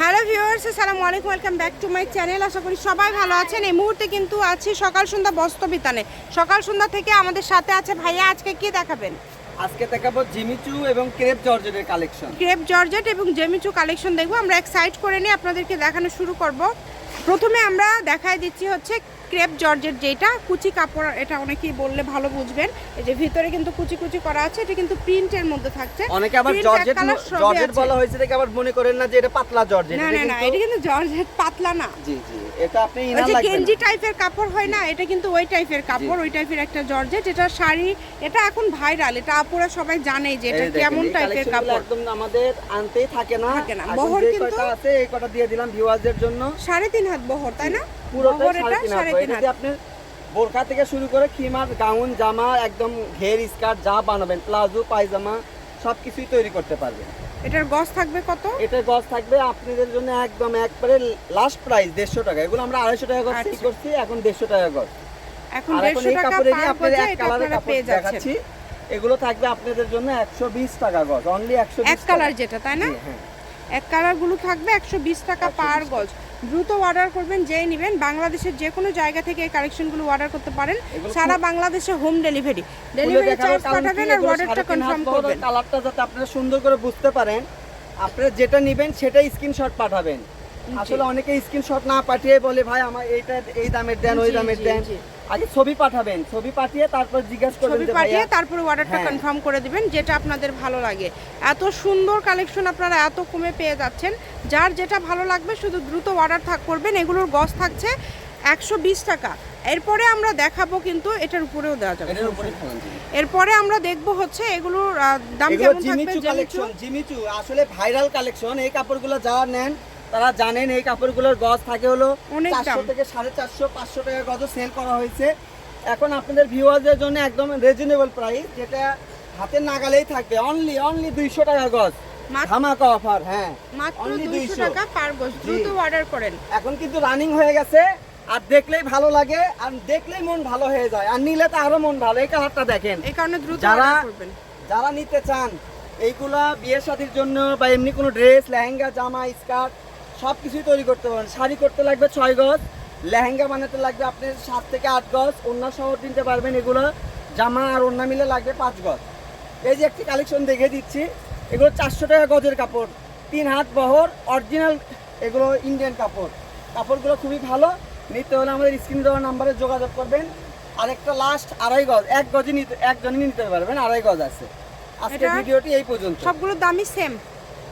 Hello viewers আসসালামু আলাইকুম welcome back to my channel. আশা করি সবাই ভালো আছেন। এই মুহূর্তে কিন্তু আছি সকাল সন্ধ্যা বস্ত্র বিতানে। সকাল সন্ধ্যা থেকে আমাদের সাথে আছে ভাইয়া আজকে কি দেখাবেন? আজকে দেখাবো জিমিচু এবং ক্রেপ জর্জেটের কালেকশন। ক্রেপ জর্জেট এবং জেমিচু কালেকশন দেখব। আমরা এক্সাইট করে নিয়ে আপনাদেরকে দেখানো শুরু করব। প্রথমে আমরা দেখাই দিচ্ছি হচ্ছে ক্রেপ জর্জেট যেটা কুচি কাপড় এটা অনেকেই বললে ভালো বুঝবেন। এই যে ভিতরে কিন্তু কুচি কুচি করা আছে এটা কিন্তু প্রিন্টের মধ্যে থাকছে। অনেকে আবার জর্জেট জর্জেট বলা হয়েছে দেখে আবার মনে করেন না যে এটা পাতলা জর্জেট না না না এটা কিন্তু জর্জেট পাতলা না। জি জি এটা আপনি ইনার লাগবে গেঞ্জি। টাইপের কাপড় হয় না এটা কিন্তু ওই টাইপের কাপড় ওই টাইপের একটা জর্জেট এটা শাড়ি এটা এখন ভাইরাল এটা আপুরা সবাই জানে যে এটা কেমন টাইপের কাপড়। একদম আমাদের আনতেই থাকে না। থাকে না। বহর কিন্তু- আছে এই কটা দিয়ে দিলাম ভিউয়ারদের জন্য। সাড়ে তিন হাত বহর তাই না? পুরোটাই সাড়ে তিন হাত বোরখা থেকে শুরু করে খিমার গাউন জামা একদম ঘের স্কার্ট যা বানাবেন প্লাজো পায়জামা সব কিছুই তৈরি করতে পারবেন। এটার গজ থাকবে কত? এটার গজ থাকবে আপনাদের জন্য একদম একবারে লাস্ট প্রাইস দেড়শো টাকা। এগুলো আমরা আড়াইশো টাকা গজ আচ্ছা। করছি এখন দেড়শো টাকা গজ। এখন দেড়শো টাকা আপনাদের এক কালারের কাপড় দেখাচ্ছি। এগুলো থাকবে আপনাদের জন্য একশো বিশ টাকা গজ অনলি একশো এক কালার যেটা তাই না? হ্যাঁ এক কালারগুলো থাকবে একশো বিশ টাকা 120 পার গজ। দ্রুত অর্ডার করবেন যেই নেবেন। বাংলাদেশের যে কোনো জায়গা থেকে এই কালেকশনগুলো অর্ডার করতে পারেন। সারা বাংলাদেশে হোম ডেলিভারি ডেলিভারি চার্জ পাঠাবেন আর অর্ডারটা কনফার্ম করবেন। কালারটা যাতে আপনারা সুন্দর করে বুঝতে পারেন আপনারা যেটা নেবেন সেটাই স্ক্রিনশট পাঠাবেন। আসলে অনেকে স্ক্রিনশট না পাঠিয়ে বলে ভাই আমার এইটা এই দামের দেন ওই দামের দেন। আগে ছবি পাঠাবেন ছবি পাঠিয়ে তারপর জিজ্ঞাসা করবেন ছবি পাঠিয়ে তারপরে অর্ডারটা। কনফার্ম করে দিবেন যেটা আপনাদের ভালো লাগে। এত সুন্দর কালেকশন আপনারা এত কমে পেয়ে যাচ্ছেন। যার যেটা ভালো লাগবে শুধু দ্রুত অর্ডার থাক করবেন। এগুলোর গজ থাকছে একশো বিশ টাকা। এরপরে আমরা দেখাবো কিন্তু এটার উপরেও দেওয়া যাবে। এরপরে আমরা দেখব হচ্ছে এগুলোর দাম কেমন থাকবে Jimmy Choo collection Jimmy Choo. আসলে ভাইরাল কালেকশন এই কাপড়গুলো যারা নেন তারা জানেন এই কাপড়গুলোর গজ থাকে হলো অনেক চারশো থেকে সাড়ে চারশো পাঁচশো টাকা গজ সেল করা হয়েছে। এখন আপনাদের ভিউয়ারদের জন্য একদম রিজনেবল প্রাইস যেটা হাতের নাগালেই থাকবে। অনলি অনলি দুইশো টাকা গজ। ধামাকা অফার হ্যাঁ। মাত্র দুইশো টাকা পার গজ। দ্রুত অর্ডার করেন। এখন কিন্তু রানিং হয়ে গেছে আর দেখলেই ভালো লাগে আর দেখলেই মন ভালো হয়ে যায়। আর নিলে তো আরও মন ভালো এই কালারটা দেখেন। এই কারণে দ্রুত যারা যারা নিতে চান এইগুলা বিয়ে শাদির জন্য বা এমনি কোনো ড্রেস লেহেঙ্গা জামা স্কার্ট সব কিছুই তৈরি করতে পারেন। শাড়ি করতে লাগবে ছয় গজ লেহেঙ্গা বানাতে লাগবে আপনি সাত থেকে আট গজ ওড়না সহ কিনতে পারবেন এগুলো। জামা আর ওড়না মিলে লাগবে পাঁচ গজ। এই যে একটি কালেকশন দেখে দিচ্ছি এগুলো চারশো টাকা গজের কাপড়। তিন হাত বহর অরিজিনাল এগুলো ইন্ডিয়ান কাপড়। কাপড়গুলো খুবই ভালো। নিতে হলে আমাদের স্ক্রিন দেওয়া নাম্বারে যোগাযোগ করবেন। আর একটা লাস্ট আড়াই গজ এক গজই নিতে একজনই নিতে পারবেন আড়াই গজ আছে। আজকের ভিডিওটি এই পর্যন্ত। সবগুলো দামই সেম